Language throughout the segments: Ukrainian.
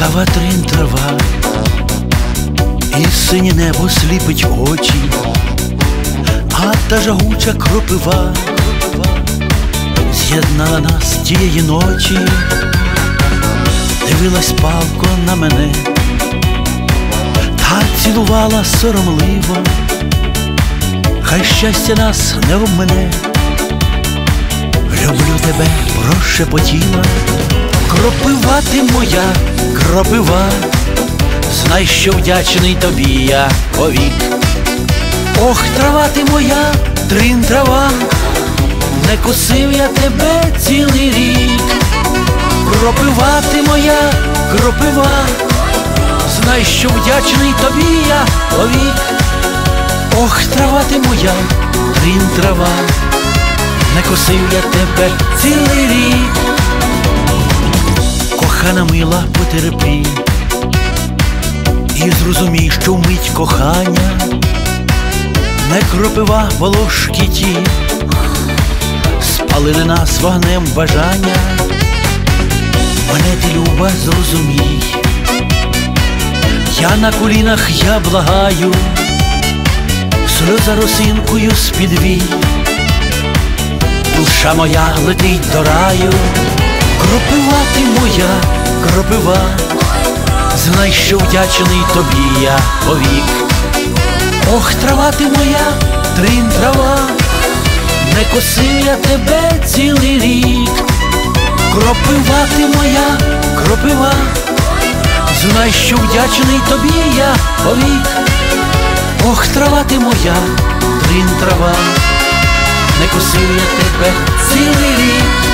Ласкава трин трава, і синє небо сліпить очі, а та жагуча кропива з'єднала нас тієї ночі, дивилась палко на мене, та цілувала соромливо, хай щастя нас не обмене. Люблю тебе, прошепотіла, кропива ти моя, кропива, знай, що вдячний тобі я повік. Ох, трава ти моя, трин трава, не косив я тебе цілий рік. Кропива ти моя, кропива, знай, що вдячний тобі я повік. Ох, трава ти моя, трин трава не косив я тебе цілий рік, кохана мила потерпі, і зрозумій, що вмить кохання, не кропива волошки ті, спалили нас вогнем бажання, мене ти люба, зрозумій, я на колінах я благаю, сльоза росинкою спідвій душа моя летить до раю, кропива ти моя, кропива, знай, що вдячний тобі я повік. Ох, трава ти моя, трин трава, не косив я тебе цілий рік, кропива ти моя, кропива, знай, що вдячний тобі я повік. Ох, трава ти моя, трин трава не косив я тебе цілий рік.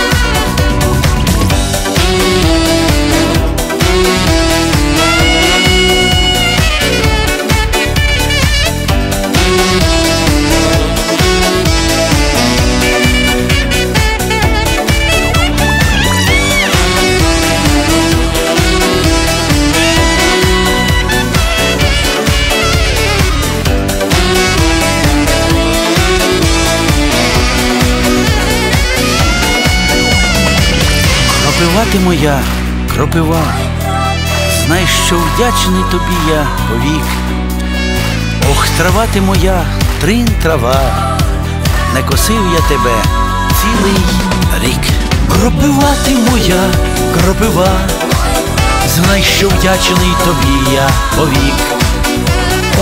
Кропива ти моя, кропива, знай, що вдячний тобі я повік. Ох, трава ти моя, трин трава, не косив я тебе цілий рік. Кропива ти моя, кропива, знай, що вдячний тобі я повік.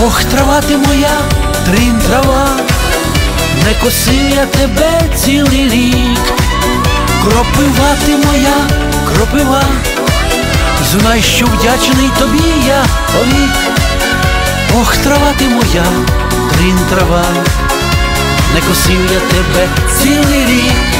Ох, трава ти моя, трин трава, не косив я тебе цілий рік. Кропива ти моя, кропива, знай, що вдячний тобі я повік. Ох, трава ти моя, трин трава, не косив я тебе цілий рік.